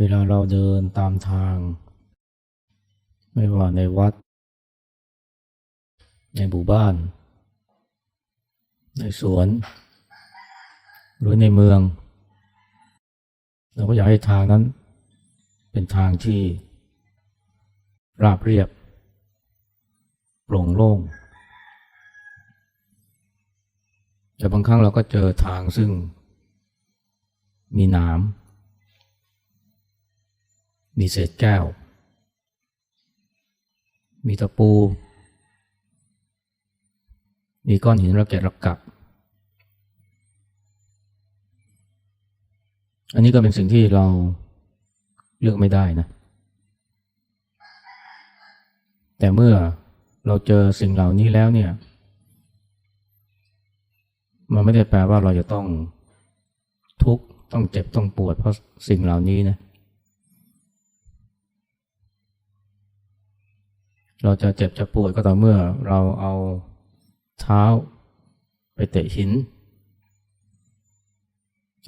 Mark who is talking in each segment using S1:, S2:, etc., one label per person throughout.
S1: เวลาเราเดินตามทาง ไม่ว่าในวัด ในหมู่บ้าน ในสวน หรือในเมือง เราก็อยากให้ทางนั้น เป็นทางที่ ราบเรียบโปร่งโล่งแต่บางครั้งเราก็เจอทางซึ่งมีหนาม มีเศษแก้ว มีตะปู มีก้อนหินระเกะระกับ อันนี้ก็เป็นสิ่งที่เราเลือกไม่ได้นะ แต่เมื่อเราเจอสิ่งเหล่านี้แล้วเนี่ย มันไม่ได้แปลว่าเราจะต้องทุกข์ต้องเจ็บต้องปวดเพราะสิ่งเหล่านี้นะ เราจะเจ็บจะปวดก็ต่อเมื่อเราเอาเท้าไปเตะหิน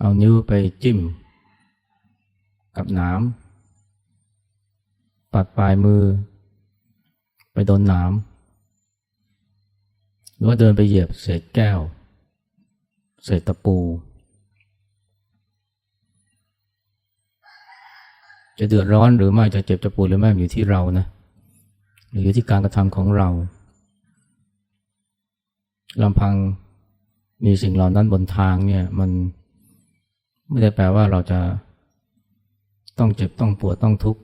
S1: เอานิ้วไปจิ้ม กับหนามปัดปลายมือ ไปโดนหนามหรือว่าเดินไปเหยียบเศษแก้ว เศษตะปู จะเดือดร้อนหรือไม่จะเจ็บจะปวดหรือไม่อยู่ที่เรานะ หรืออยู่ที่การกระทำของเราลำพังมีสิ่งเหล่านั้นบนทางเนี่ยมันไม่ได้แปลว่าเราจะต้องเจ็บต้องปวดต้องทุกข์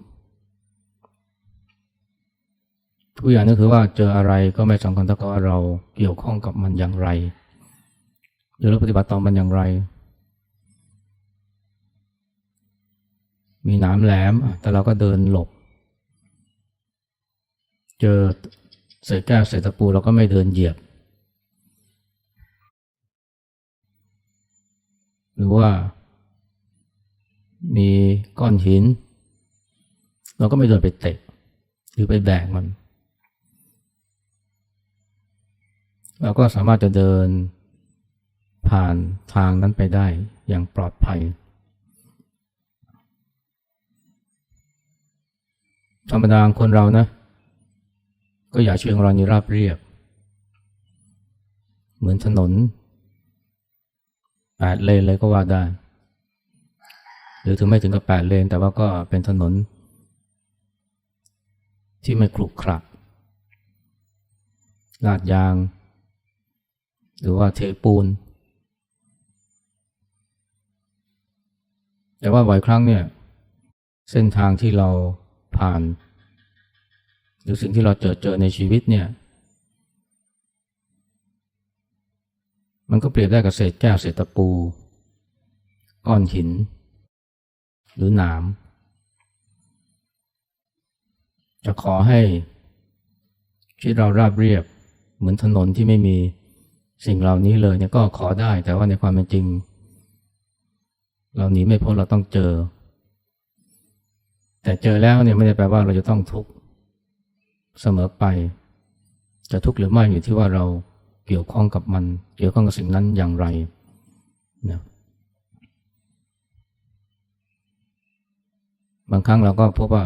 S1: ทุกอย่างก็คือว่าเจออะไรก็ไม่สำคัญเท่ากับว่าเราเกี่ยวข้องกับมันอย่างไร หรือเราปฏิบัติต่อมันอย่างไร มีหนามแหลมแต่เราก็เดินหลบ เจอเศษแก้วเศษตะปูเราก็ไม่เดินเหยียบ หรือว่า มีก้อนหิน เราก็ไม่เดินไปเตะ หรือไปแบกมัน เราก็สามารถจะเดินผ่านทางนั้นไปได้อย่างปลอดภัยธรรมดาคนเรานะ ก็อยากช่วยของเรานี่ราบเรียบ เหมือนถนนแปดเลนเลยก็ว่าได้ หรือถึงไม่ถึงกับแปดเลน แต่ว่าก็เป็นถนน ที่ไม่ขรุขระลาดยาง หรือว่าเทปูน แต่ว่าบ่อยครั้งเนี่ย เส้นทางที่เราผ่าน หรือสิ่งที่เราเจอเจอในชีวิตเนี่ย มันก็เปรียบได้กับเศษแก้วเศษตะปู ก้อนหิน หรือหนาม จะขอให้ชีวิตเราราบเรียบเหมือนถนนที่ไม่มีสิ่งเหล่านี้เลยเนี่ยก็ขอได้ แต่ว่าในความเป็นจริง เราหนีไม่พ้นเราต้องเจอ แต่เจอแล้วเนี่ยไม่ได้แปลว่าเราจะต้องทุกข์ เสมอไป จะทุกข์หรือไม่อยู่ที่ว่าเราเกี่ยวข้องกับมัน เกี่ยวข้องกับสิ่งนั้นอย่างไรนะบางครั้งเราก็พบว่า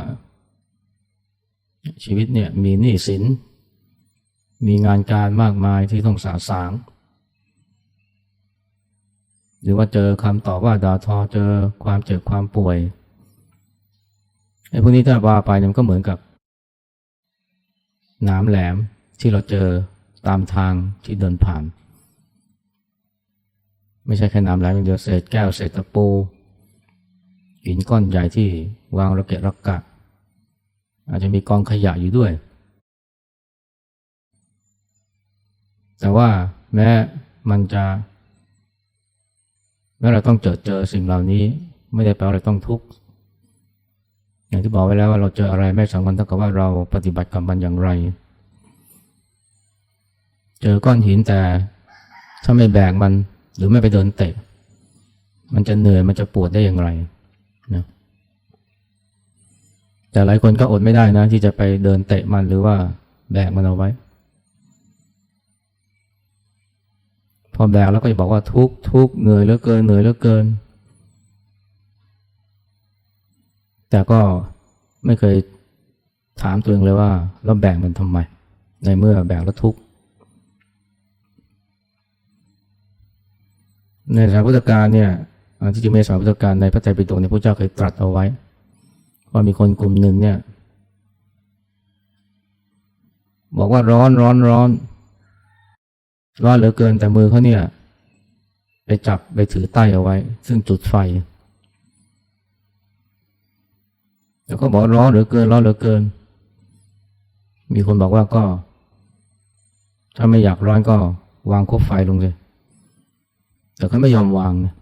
S1: ชีวิตเนี่ยมีหนี้สิน มีงานการมากมายที่ต้องสาสาง หรือว่าเจอคำตอบว่าด่าทอเจอความเจ็บความป่วยไอ้พวกนี้ถ้าว่าไปมันก็เหมือนกับ น้ำแหลมที่เราเจอตามทางที่เดินผ่าน ไม่ใช่แค่น้ำแหลมอย่างเดียวเศษแก้วเศษตะปูหินก้อนใหญ่ที่วางระเกะระกะ อาจจะมีกองขยะอยู่ด้วย แต่ว่าแม้มันจะ แม้เราต้องเจอเจอสิ่งเหล่านี้ ไม่ได้แปลว่าเราต้องทุกข์ อย่างที่บอกไว้แล้วว่าเราเจออะไรไม่สำคัญเท่ากับว่าเราปฏิบัติกับมันอย่างไร เจอก้อนหินแต่ถ้าไม่แบกมันหรือไม่ไปเดินเตะ มันจะเหนื่อยมันจะปวดได้อย่างไรนะแต่หลายคนก็อดไม่ได้นะ ที่จะไปเดินเตะมันหรือว่าแบกมันเอาไว้ พอแบกแล้วก็จะบอกว่าทุกทุกเหนื่อยเหลือเกินเหนื่อยเหลือเกิน แต่ก็ไม่เคยถามตัวเองเลยว่าเราแบกมันทำไม ในเมื่อแบกแล้วทุกข์ในสายพุทธการเนี่ยที่จริงไม่ใช่สายพุทธการในพระไตรปิฎกเนี่ยพระเจ้าเคยตรัสเอาไว้ ว่ามีคนกลุ่มหนึ่งเนี่ย บอกว่าร้อนร้อนร้อน ร้อนเหลือเกินแต่มือเขาเนี่ย ไปจับไปถือใต้เอาไว้ ซึ่งจุดไฟ แล้วก็บอกร้อนเหลือเกินร้อนเหลือเกิน มีคนบอกว่าก็ ถ้าไม่อยากร้อนก็วางคบไฟลงเลย แต่เขาไม่ยอมวางนะ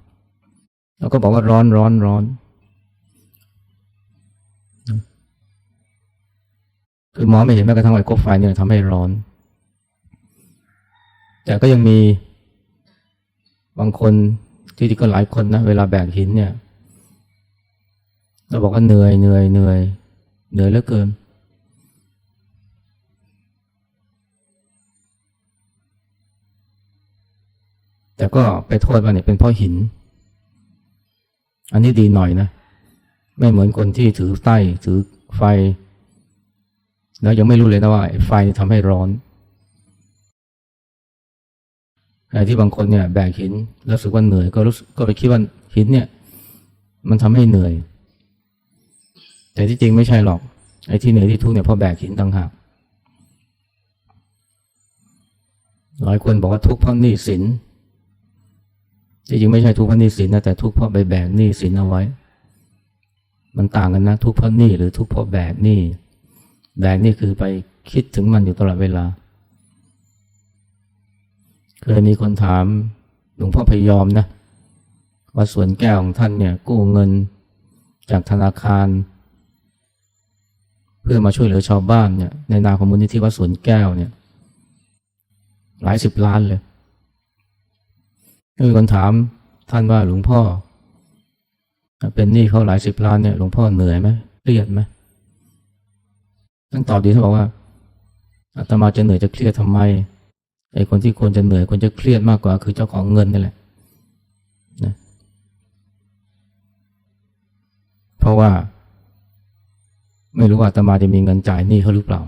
S1: แล้วก็บอกว่าร้อนร้อนร้อน คือมองไม่เห็นแม้กระทั่งไอ้คบไฟเนี่ยทำให้ร้อน แต่ก็ยังมีบางคนที่ที่ก็หลายคนนะเวลาแบกหินเนี่ย เราบอกว่าเหนื่อยเหนื่อยเหนื่อยเหนื่อยเหลือเกิน แต่ก็ไปโทษว่าเนี่ยเป็นเพราะหิน อันนี้ดีหน่อยนะ ไม่เหมือนคนที่ถือใต้ถือไฟ แล้วยังไม่รู้เลยนะว่าไฟทำให้ร้อนไอ้ที่บางคนเนี่ยแบกหินแล้วรู้สึกว่าเหนื่อยก็รู้สึกก็ไปคิดว่าหินเนี่ย มันทำให้เหนื่อย แต่ที่จริงไม่ใช่หรอก ไอ้ที่เหนื่อยที่ทุกข์เนี่ยเพราะแบกหินต่างหากหลายคนบอกว่าทุกข์เพราะหนี้สินที่จริงไม่ใช่ทุกข์เพราะหนี้สินนะแต่ทุกข์เพราะไปแบกหนี้สินเอาไว้ มันต่างกันนะทุกข์เพราะหนี้หรือทุกข์เพราะแบกหนี้แบกนี่คือไปคิดถึงมันอยู่ตลอดเวลา เคยมีคนถามหลวงพ่อพยอมนะว่าสวนแก้วของท่านเนี่ยกู้เงินจากธนาคาร เพื่อมาช่วยเหลือชาวบ้านเนี่ยในนามของมูลนิธิวัดสวนแก้วเนี่ย หลายสิบล้านเลยมีคนถามท่านว่าหลวงพ่อ เป็นหนี้เขาหลายสิบล้านเนี่ยหลวงพ่อเหนื่อยไหมเครียดไหมท่านตอบดีท่านบอกว่าอาตมาจะเหนื่อยจะเครียดทำไมไอ้คนที่ควรจะเหนื่อยควรจะเครียดมากกว่า คือเจ้าของเงินนี่แหละนะเพราะว่า ไม่รู้ว่าตมาจะมีเงินจ่ายหนี้เขาหรือเปล่า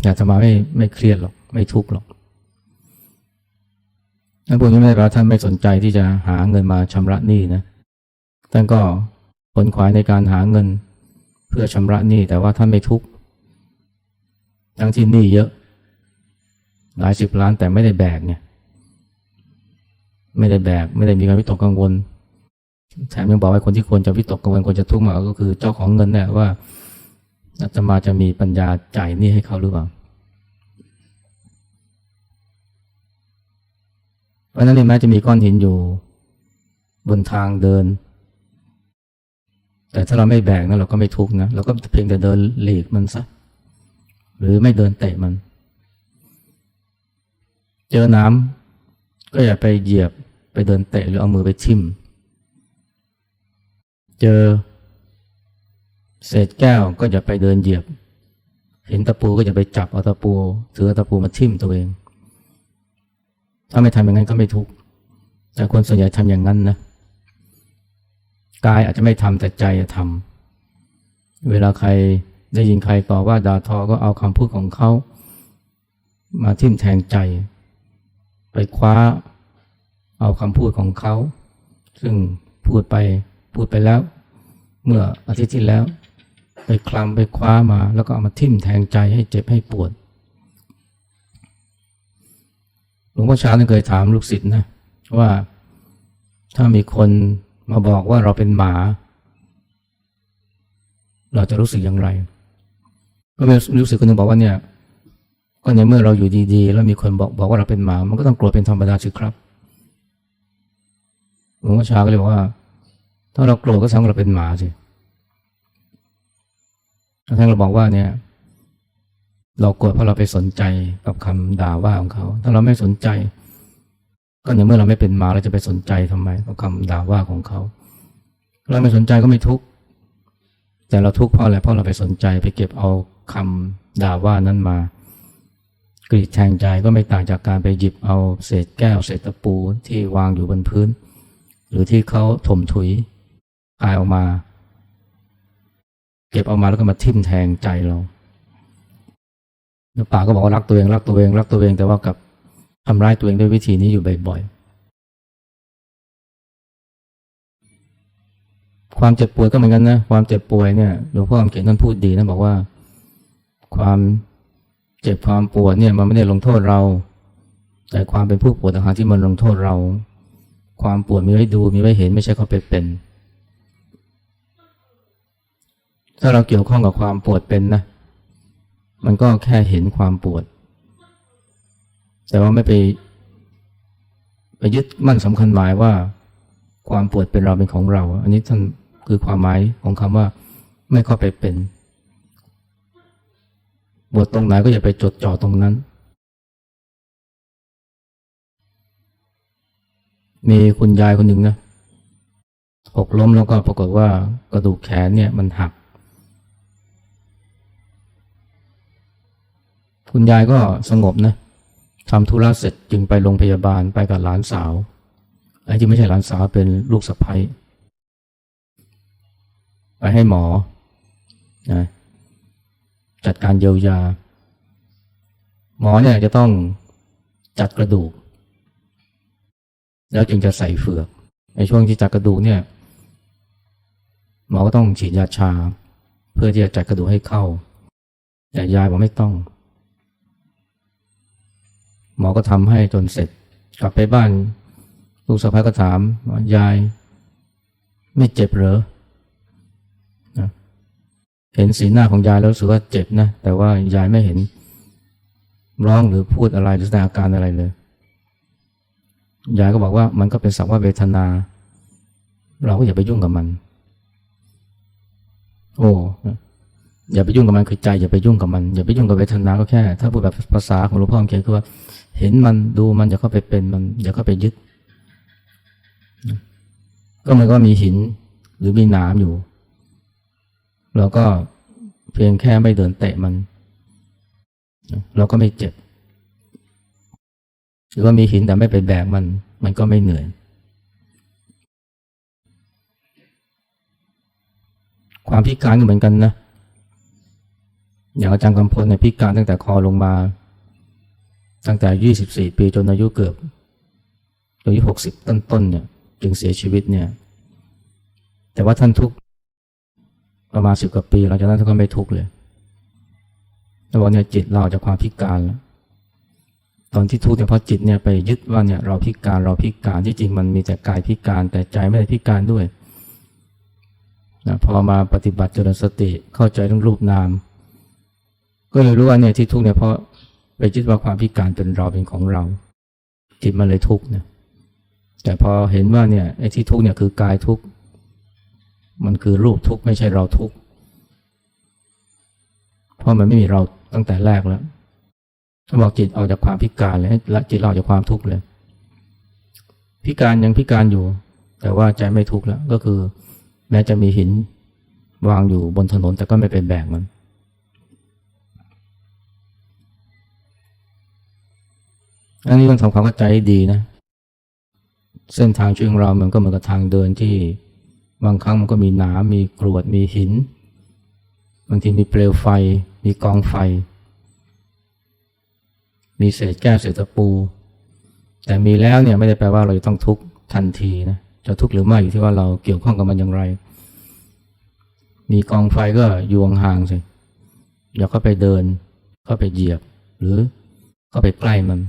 S1: แต่อาตมาไม่ไม่เครียดหรอก ไม่ทุกข์หรอกท่านพูดไม่ได้แปลว่าท่านไม่สนใจที่จะหาเงินมาชำระหนี้นะ ท่านก็ผลขวายในการหาเงินเพื่อชำระหนี้แต่ว่าท่านไม่ทุกข์ ทั้งที่หนี้เยอะ หลายสิบล้านแต่ไม่ได้แบกเนี่ย ไม่ได้แบก ไม่ได้มีการวิตกกังวล แถมยังบอกให้คนที่ควรจะวิตกกังวลควรจะทุกข์มากก็คือเจ้าของเงินเนี่ยว่าอาตมาจะมีปัญญาจ่ายหนี้ให้เขาหรือเปล่าเพราะนั้นนี่แม้จะมีก้อนหินอยู่บนทางเดิน แต่ถ้าเราไม่แบกนะเราก็ไม่ทุกข์นะเราก็เพียงแต่เดินหลีกมันซะหรือไม่เดินเตะมัน เจอน้ำก็อย่าไปเหยียบไปเดินเตะหรือเอามือไปทิ่ม เจอ เศษแก้วก็อย่าไปเดินเหยียบ เห็นตะปูก็อย่าไปจับเอาตะปูถือตะปูมาทิ่มตัวเอง ถ้าไม่ทำอย่างนั้นก็ไม่ทุกข์แต่คนส่วนใหญ่ทำอย่างนั้นนะกายอาจจะไม่ทำแต่ใจจะทำเวลาใครได้ยินใครต่อว่าด่าทอก็เอาคำพูดของเขามาทิ่มแทงใจ ไปคว้าเอาคำพูดของเขา ซึ่งพูดไป พูดไปแล้ว เมื่ออาทิตย์ที่แล้ว ไปคลำไปคว้ามา แล้วก็เอามาทิ่มแทงใจให้เจ็บให้ปวดหลวงพ่อชาเคยถามลูกศิษย์นะว่าถ้ามีคนมาบอกว่าเราเป็นหมา เราจะรู้สึกอย่างไร ก็มีรู้สึกคนนึงบอกว่าเนี่ยก็ในเมื่อเราอยู่ดีๆ แล้วมีคนบอกบอกว่าเราเป็นหมา มันก็ต้องโกรธเป็นธรรมดาสิครับหลวงพ่อชาก็เลยบอกว่า ถ้าเราโกรธก็แสดงเราเป็นหมาสิท่านเราบอกว่าเนี่ย เราโกรธเพราะเราไปสนใจกับคำด่าว่าของเขา ถ้าเราไม่สนใจ ก็ในเมื่อเราไม่เป็นหมาเราจะไปสนใจทำไมกับคำด่าว่าของเขา เราไม่สนใจก็ไม่ทุกข์แต่เราทุกข์เพราะอะไรเพราะเราไปสนใจไปเก็บเอาคำด่าว่านั้นมากรีดแทงใจก็ไม่ต่างจากการไปหยิบเอาเศษแก้วเศษตะปูที่วางอยู่บนพื้น หรือที่เขาถมถุย อายออกมา เก็บเอามาแล้วก็มาทิ่มแทงใจเราแล้วป่าก็บอกว่ารักตัวเองรักตัวเองรักตัวเองแต่ว่ากับทำร้ายตัวเองด้วยวิธีนี้อยู่บ่อยๆ ความเจ็บป่วยก็เหมือนกันนะ ความเจ็บป่วยเนี่ยหลวงพ่อคำเขียนท่านพูดดีนะบอกว่า ความเจ็บความปวดเนี่ยมันไม่ได้ลงโทษเรา แต่ความเป็นผู้ปวดต่างหากที่มันลงโทษเรา ความปวดมีไว้ดูมีไว้เห็นไม่ใช่เขาไปเป็น ถ้าเราเกี่ยวข้องกับความปวดเป็นนะ มันก็แค่เห็นความปวด แต่ว่าไม่ไปไปยึดมั่นสำคัญหมายว่า ความปวดเป็นเราเป็นของเรา อันนี้ท่านคือความหมายของคำว่า ไม่เข้าไปเป็นปวดตรงไหนก็อย่าไปจดจ่อตรงนั้น มีคุณยายคนหนึ่งนะหกล้มแล้วก็ปรากฏว่ากระดูกแขนเนี่ยมันหัก คุณยายก็สงบนะทำธุระเสร็จจึงไปโรงพยาบาลไปกับหลานสาวไอ้ที่ไม่ใช่หลานสาวเป็นลูกสะใภ้ไปให้หมอนะจัดการเยียวยา หมอเนี่ยจะต้องจัดกระดูก แล้วจึงจะใส่เฟือกในช่วงที่จัดกระดูกเนี่ย หมอก็ต้องฉีดยาชา เพื่อที่จะจัดกระดูกให้เข้า แต่ยายบอกไม่ต้อง หมอก็ทำให้จนเสร็จ กลับไปบ้านลูกสะพ้ายก็ถามยาย ไม่เจ็บเหรอนะเห็นสีหน้าของยายแล้วรู้สึกว่าเจ็บนะ แต่ว่ายายไม่เห็นร้องหรือพูดอะไรหรือแสดงอาการอะไรเลย ยายก็บอกว่ามันก็เป็นสักว่าเวทนา เราก็อย่าไปยุ่งกับมัน โอ้อย่าไปยุ่งกับมันคือใจอย่าไปยุ่งกับมันอย่าไปยุ่งกับเวทนาก็แค่ ถ้าพูดแบบภาษาของหลวงพ่อเขียนคือว่า เห็นมันดูมันอย่าเข้าไปเป็นมันอย่าเข้าไปยึด ก็มันก็มีหินหรือมีหนามอยู่ เราก็เพียงแค่ไม่เดินเตะมัน เราก็ไม่เจ็บ หรือว่ามีหินแต่ไม่ไปแบกมัน มันก็ไม่เหนื่อย ความพิการก็เหมือนกันนะอย่างอาจารย์กำพลในพิการตั้งแต่คอลงมา ตั้งแต่ 24 ปีจนอายุเกือบอายุ60 ต้นๆเนี่ยจึงเสียชีวิตเนี่ย แต่ว่าท่านทุกประมาณสิบกว่าปีหลังจากนั้นท่านก็ไม่ทุกเลยแล้วบอกเนี่ยจิตเราจากความพิการแล้วตอนที่ทุกข์เนี่ยเพราะจิตเนี่ยไปยึดว่าเนี่ยเราพิการเราพิการที่จริงมันมีแต่กายพิการแต่ใจไม่ได้พิการด้วยนะพอมาปฏิบัติเจริญสติเข้าใจเรื่องรูปนาม ก็เลยรู้ว่าเนี่ยที่ทุกข์เนี่ยเพราะ ไปยึดว่าความพิการเป็นเราเป็นของเรา จิตมันเลยทุกข์เนี่ยแต่พอเห็นว่าเนี่ยไอ้ที่ทุกข์เนี่ยคือกายทุกข์มันคือรูปทุกข์ไม่ใช่เราทุกข์เพราะมันไม่มีเราตั้งแต่แรกแล้วถ้าบอกจิตออกจากความพิการเลยละจิตเราออกจากความทุกข์เลย พิการยังพิการอยู่ แต่ว่าใจไม่ทุกข์แล้วก็คือ แม้จะมีหินวางอยู่บนถนนแต่ก็ไม่เป็นแบกมัน อันนี้ต้องทำความเข้าใจให้ดีนะ เส้นทางชีวิตของเรามันก็เหมือนกับทางเดินที่บางครั้งมันก็มีหนามมีกรวดมีหินบางทีมีเปลวไฟ มีกองไฟ มีเศษแก้วเศษตะปู แต่มีแล้วเนี่ยไม่ได้แปลว่าเราจะต้องทุกข์ทันทีนะจะทุกข์หรือไม่อยู่ที่ว่าเราเกี่ยวข้องกับมันอย่างไร มีกองไฟก็อยู่ห่างๆสิอย่าเข้าไปเดินเข้าไปเหยียบ หรือเข้าไปใกล้มัน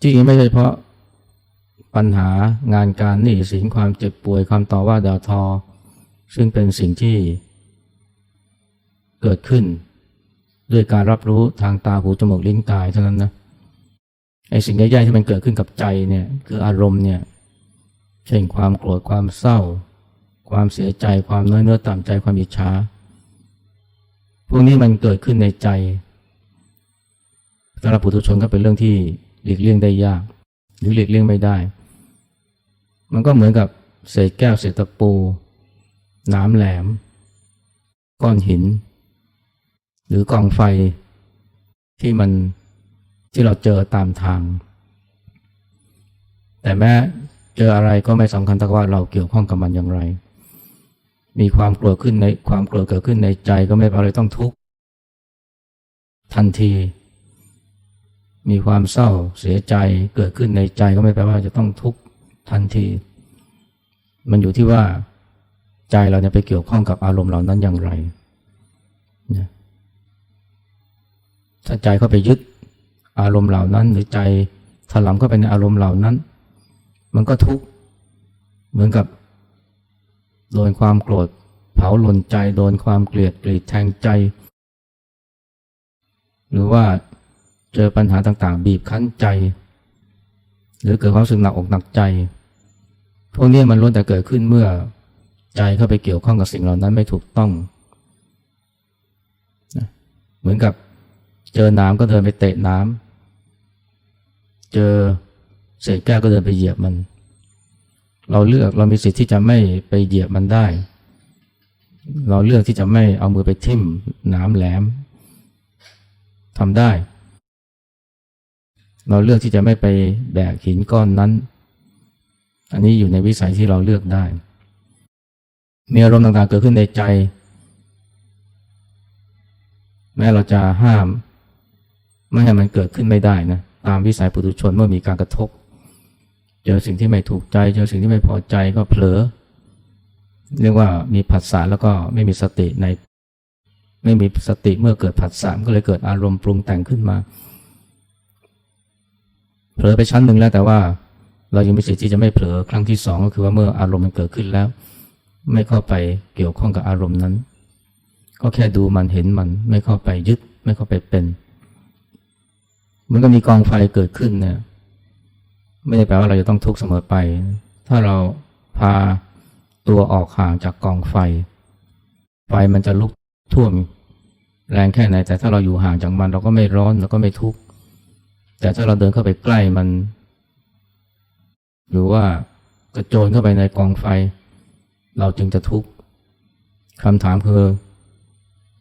S1: จริงๆไม่ใช่เพราะปัญหางานการหนี้สินความเจ็บป่วยความต่อว่าด่าทอ ซึ่งเป็นสิ่งที่เกิดขึ้น ด้วยการรับรู้ทางตาหูจมูกลิ้นกายเท่านั้นนะไอ้สิ่งใหญ่ๆที่มันเกิดขึ้นกับใจเนี่ยคืออารมณ์เนี่ยเช่นความโกรธความเศร้า ความเสียใจความน้อยเนื้อต่ำใจความอิจฉาพวกนี้มันเกิดขึ้นในใจสำหรับปุถุชนก็เป็นเรื่องที่ หลีกเลี่ยงได้ยาก หรือหลีกเลี่ยงไม่ได้ มันก็เหมือนกับเศษแก้วเศษตะปูน้ำแหลม ก้อนหิน หรือกองไฟที่มันที่เราเจอตามทาง แต่แม้เจออะไรก็ไม่สำคัญถ้าว่าเราเกี่ยวข้องกับมันอย่างไร มีความโกรธขึ้นในความโกรธเกิดขึ้นในใจก็ไม่แปลว่าเราต้องทุกข์ทันที มีความเศร้าเสียใจเกิดขึ้นในใจก็ไม่แปลว่าจะต้องทุกข์ทันที มันอยู่ที่ว่าใจเราเนี่ยไปเกี่ยวข้องกับอารมณ์เหล่านั้นอย่างไรนะถ้าใจเข้าไปยึดอารมณ์เหล่านั้น หรือใจถลำเข้าไปในอารมณ์เหล่านั้น มันก็ทุกข์เหมือนกับโดนความโกรธ เผาหล่นใจโดนความเกลียดกรีดแทงใจ หรือว่า เจอปัญหาต่างๆ บีบคั้นใจ หรือเกิดความสึกหนักอกหนักใจ พวกนี้มันล้วนแต่เกิดขึ้นเมื่อใจเข้าไปเกี่ยวข้องกับสิ่งเหล่านั้นไม่ถูกต้องนะเหมือนกับเจอน้ำก็เดินไปเตะน้ำเจอเศษแก้วก็เดินไปเหยียบมัน เราเลือกเรามีสิทธิ์ที่จะไม่ไปเหยียบมันได้ เราเลือกที่จะไม่เอามือไปทิ่มน้ำแหลมทำได้ เราเลือกที่จะไม่ไปแบกหินก้อนนั้น อันนี้อยู่ในวิสัยที่เราเลือกได้ มีอารมณ์ต่างๆเกิดขึ้นในใจ แม้เราจะห้าม ไม่ให้มันเกิดขึ้นไม่ได้นะ ตามวิสัยปุถุชนเมื่อมีการกระทบ เจอสิ่งที่ไม่ถูกใจ เจอสิ่งที่ไม่พอใจก็เผลอ เรียกว่ามีผัสสะแล้วก็ไม่มีสติใน ไม่มีสติเมื่อเกิดผัสสะก็เลยเกิดอารมณ์ปรุงแต่งขึ้นมา เผลอไปชั้นหนึ่งแล้วแต่ว่าเรายังมีสิทธิ์ที่จะไม่เผลอครั้งที่สองก็คือว่าเมื่ออารมณ์มันเกิดขึ้นแล้ว ไม่เข้าไปเกี่ยวข้องกับอารมณ์นั้น ก็แค่ดูมันเห็นมัน ไม่เข้าไปยึด ไม่เข้าไปเป็น มันก็มีกองไฟเกิดขึ้นเนี่ยไม่ได้แปลว่าเราจะต้องทุกข์เสมอไป ถ้าเราพาตัวออกห่างจากกองไฟ ไฟมันจะลุกท่วม แรงแค่ไหนแต่ถ้าเราอยู่ห่างจากมันเราก็ไม่ร้อนเราก็ไม่ทุกข์ แต่ถ้าเราเดินเข้าไปใกล้มัน หรือว่ากระโจนเข้าไปในกองไฟ เราจึงจะทุกข์คำถามคือ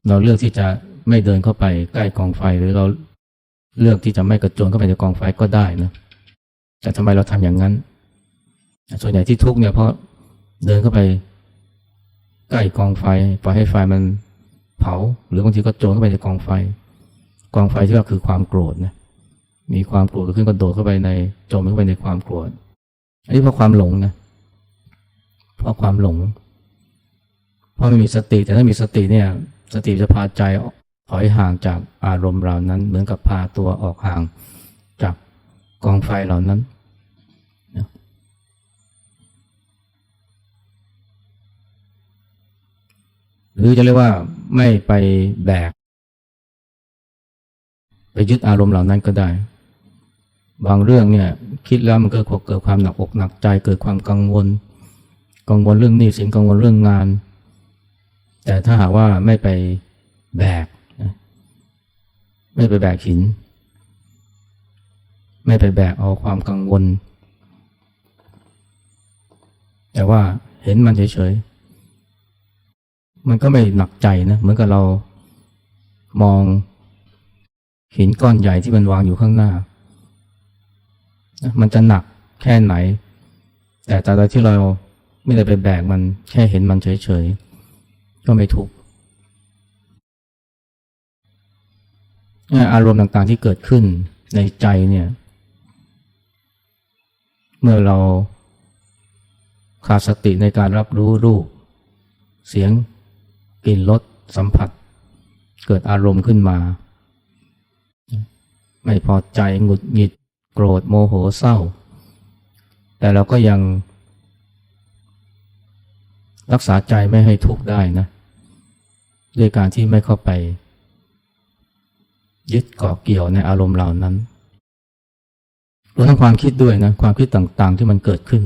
S1: เราเลือกที่จะไม่เดินเข้าไปใกล้กองไฟ หรือเราเลือกที่จะไม่กระโจนเข้าไปในกองไฟก็ได้นะแต่ทำไมเราทำอย่างนั้น ส่วนใหญ่ที่ทุกข์เนี่ยเพราะเดินเข้าไปใกล้กองไฟปล่อยให้ไฟมันเผา หรือบางทีก็โจรเข้าไปในกองไฟ กองไฟที่ว่าคือความโกรธนะ มีความโกรธกิดขึ้นก็โดดเข้าไปในจมเข้าไปในความโกรธอันนี้เพราะความหลงนะเพราะความหลงเพราะไม่มีสติ แต่ถ้ามีสติเนี่ย สติจะพาใจถอยห่างจากอารมณ์เหล่านั้น เหมือนกับพาตัวออกห่างจากกองไฟเหล่านั้นหรือจะเรียกว่าไม่ไปแบก ไปยึดอารมณ์เหล่านั้นก็ได้ บางเรื่องเนี่ยคิดแล้วมันก็เกิดความหนักอกหนักใจเกิดความกังวล กังวลเรื่องหนี้สินกังวลเรื่องงาน แต่ถ้าหากว่าไม่ไปแบกนะไม่ไปแบกหิน ไม่ไปแบกเอาความกังวล แต่ว่าเห็นมันเฉยๆ มันก็ไม่หนักใจนะเหมือนกับเรามองหินก้อนใหญ่ที่มันวางอยู่ข้างหน้า มันจะหนักแค่ไหน แต่ตอนที่เราไม่ได้ไปแบกมันแค่เห็นมันเฉยๆ ก็ไม่ทุกอารมณ์ต่างๆที่เกิดขึ้นในใจเนี่ย เมื่อเราขาดสติในการรับรู้รูป เสียงกลิ่นรสสัมผัส เกิดอารมณ์ขึ้นมา ไม่พอใจหงุดหงิด โกรธโมโหเศร้า แต่เราก็ยัง รักษาใจไม่ให้ทุกข์ได้นะ ด้วยการที่ไม่เข้าไป ยึดเกาะเกี่ยวในอารมณ์เหล่านั้นรวมทั้งความคิดด้วยนะ ความคิดต่างๆที่มันเกิดขึ้น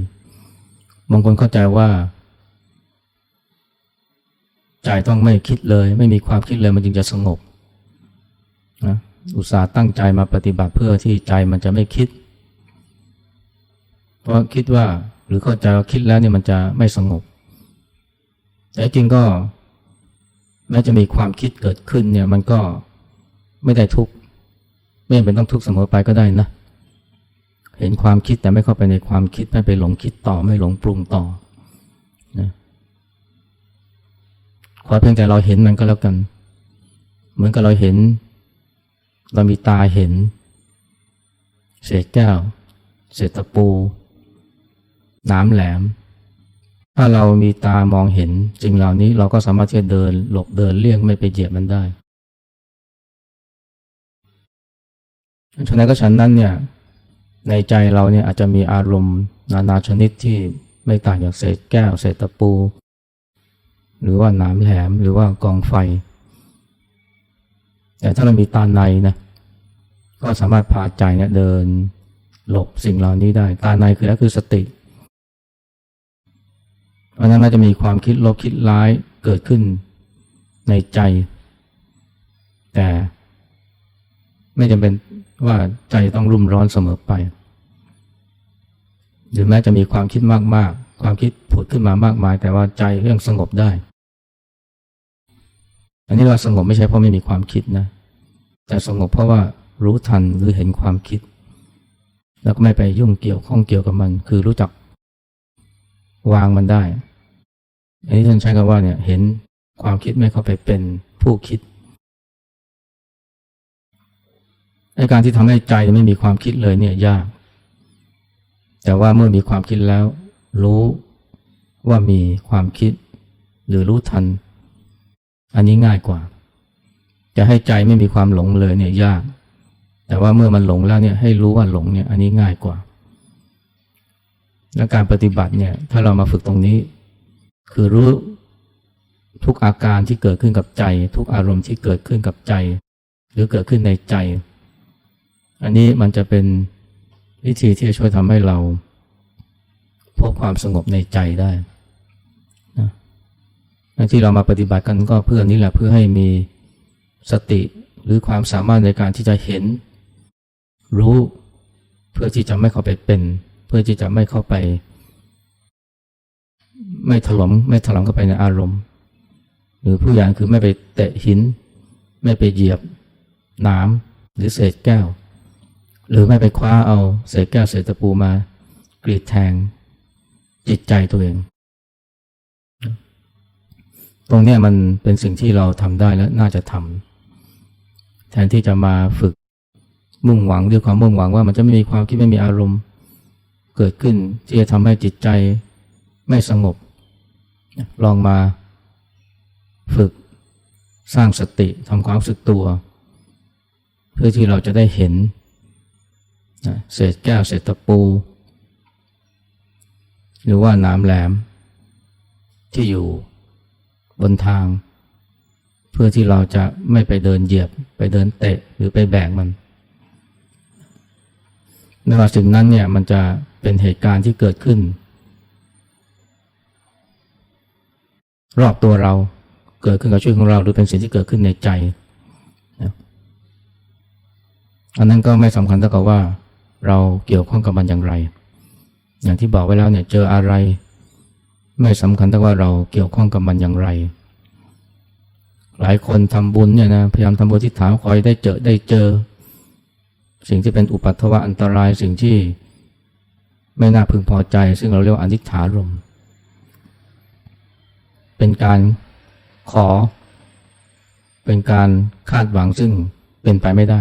S1: บางคนเข้าใจว่าใจต้องไม่คิดเลย ไม่มีความคิดเลยมันจึงจะสงบนะ อุตส่าห์ตั้งใจมาปฏิบัติเพื่อที่ใจมันจะไม่คิด เพราะคิดว่าหรือเข้าใจว่าคิดแล้วเนี่ยมันจะไม่สงบ แต่จริงก็แม้จะมีความคิดเกิดขึ้นเนี่ยมันก็ไม่ได้ทุกข์ไม่เป็นต้องทุกข์เสมอไปก็ได้นะ เห็นความคิดแต่ไม่เข้าไปในความคิดไม่ไปหลงคิดต่อไม่หลงปรุงต่อนะอเพียงแต่เราเห็นมันก็แล้วกัน เหมือนกับเราเห็น เรามีตาเห็น เศษแก้ว เศษตะปู น้ำแหลม ถ้าเรามีตามองเห็นสิ่งเหล่านี้เราก็สามารถที่จะเดินหลบเดินเลี่ยงไม่ไปเหยียบมันได้ฉะนั้นก็ฉันนั้นเนี่ยในใจเราเนี่ยอาจจะมีอารมณ์นานาชนิดที่ไม่ต่างจากเศษแก้ว เศษตะปู หรือว่าน้ำแหลมหรือว่ากองไฟ แต่ถ้าเรามีตาในนะก็สามารถพาใจเนี่ยเดินหลบสิ่งเหล่านี้ได้ ตาในคือแล้วคือสติเพราะนั้นเราจะมีความคิดลบคิดร้ายเกิดขึ้นในใจ แต่ไม่จำเป็นว่าใจต้องรุ่มร้อนเสมอไป หรือแม้จะมีความคิดมากๆ ความคิดผุดขึ้นมามากมาย แต่ว่าใจก็ยังสงบได้ อันนี้เราสงบไม่ใช่เพราะไม่มีความคิดนะแต่สงบเพราะว่ารู้ทันหรือเห็นความคิด แล้วก็ไม่ไปยุ่งเกี่ยวข้องเกี่ยวกับมัน คือรู้จักวางมันได้ อันนี้ท่านใช้คำว่าเนี่ยเห็นความคิดไม่เข้าไปเป็นผู้คิดในการที่ทำให้ใจไม่มีความคิดเลยเนี่ยยาก แต่ว่าเมื่อมีความคิดแล้ว รู้ว่ามีความคิด หรือรู้ทัน อันนี้ง่ายกว่า จะให้ใจไม่มีความหลงเลยเนี่ยยาก แต่ว่าเมื่อมันหลงแล้วเนี่ยให้รู้ว่าหลงเนี่ยอันนี้ง่ายกว่า และการปฏิบัติเนี่ยถ้าเรามาฝึกตรงนี้ คือรู้ทุกอาการที่เกิดขึ้นกับใจ ทุกอารมณ์ที่เกิดขึ้นกับใจ หรือเกิดขึ้นในใจ อันนี้มันจะเป็นวิธีที่จะช่วยทำให้เราพบความสงบในใจได้ ที่เรามาปฏิบัติกันก็เพื่อนี้แหละเพื่อให้มีสติหรือความสามารถในการที่จะเห็น รู้ เพื่อที่จะไม่เข้าไปเป็น เพื่อที่จะไม่เข้าไป ไม่ถลมไม่ถลำเข้าไปในอารมณ์ หรือผู้อย่างคือไม่ไปเตะหิน ไม่ไปเหยียบน้ำหรือเศษแก้ว หรือไม่ไปคว้าเอาเศษแก้วเศษตะปูมากรีดแทงจิตใจตัวเอง ตรงนี้มันเป็นสิ่งที่เราทำได้และน่าจะทำแทนที่จะมาฝึกมุ่งหวังด้วยความมุ่งหวังว่ามันจะไม่มีความคิดไม่มีอารมณ์ เกิดขึ้นที่จะทำให้จิตใจไม่สงบ ลองมาฝึกสร้างสติทำความรู้สึกตัว เพื่อที่เราจะได้เห็นเศษแก้วเศษตะปู หรือว่าน้ำแหลมที่อยู่ บนทาง เพื่อที่เราจะไม่ไปเดินเหยียบ ไปเดินเตะหรือไปแบกมันไม่ว่าสิ่งนั้นเนี่ยมันจะเป็นเหตุการณ์ที่เกิดขึ้น รอบตัวเราเกิดขึ้นกับชีวิตของเราหรือเป็นสิ่งที่เกิดขึ้นในใจอันนั้นก็ไม่สำคัญเท่ากับว่า เราเกี่ยวข้องกับมันอย่างไร อย่างที่บอกไว้แล้วเนี่ยเจออะไร ไม่สำคัญเท่ว่าเราเกี่ยวข้องกับมันอย่างไร หลายคนทำบุญเนี่ยนะพยายามทำบุญที่ถามคอยได้เจอได้เจอ สิ่งที่เป็นอุปัตถวะอันตรายสิ่งที่ไม่น่าพึงพอใจ ซึ่งเราเรียกว่าอนิจฐารมเป็นการขอ เป็นการคาดหวังซึ่งเป็นไปไม่ได้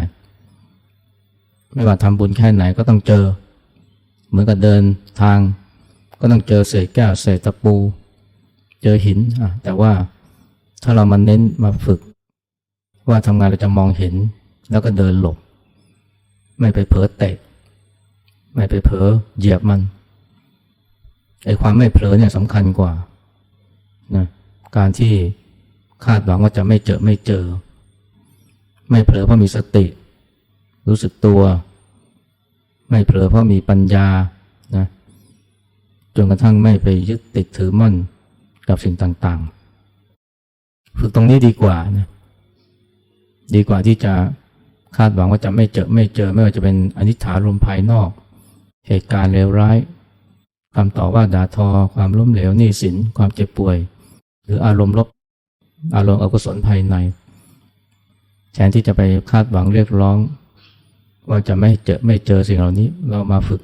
S1: ไม่ว่าทำบุญแค่ไหนก็ต้องเจอ เหมือนกับเดินทาง ก็ต้องเจอเศษแก้วเศษตะปู เจอหินแต่ว่าถ้าเรามาเน้นมาฝึก ว่าทำงานเราจะมองเห็น แล้วก็เดินหลบ ไม่ไปเผลอเตะ ไม่ไปเผลอเหยียบมันไอ้ความไม่เผลอเนี่ยสำคัญกว่านะการที่คาดหวังว่าจะไม่เจอไม่เจอ ไม่เผลอเพราะมีสติ รู้สึกตัว ไม่เผลอเพราะมีปัญญา จนกระทั่งไม่ไปยึดติดถือมั่นกับสิ่งต่างๆ ฝึกตรงนี้ดีกว่านะดีกว่าที่จะคาดหวังว่าจะไม่เจอไม่เจอไม่ว่าจะเป็นอนิจฐารมภายนอก เหตุการณ์เลวร้ายคำต่อว่าด่าทอ ความล้มเหลวหนี้สินความเจ็บป่วย หรืออารมณ์ลบอารมณ์อกุศลภายในแทนที่จะไปคาดหวังเรียกร้อง ว่าจะไม่เจอไม่เจอสิ่งเหล่านี้ เรามาฝึก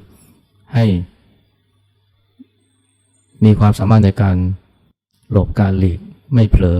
S1: ให้ มีความสามารถในการหลบการหลีกไม่เผลอ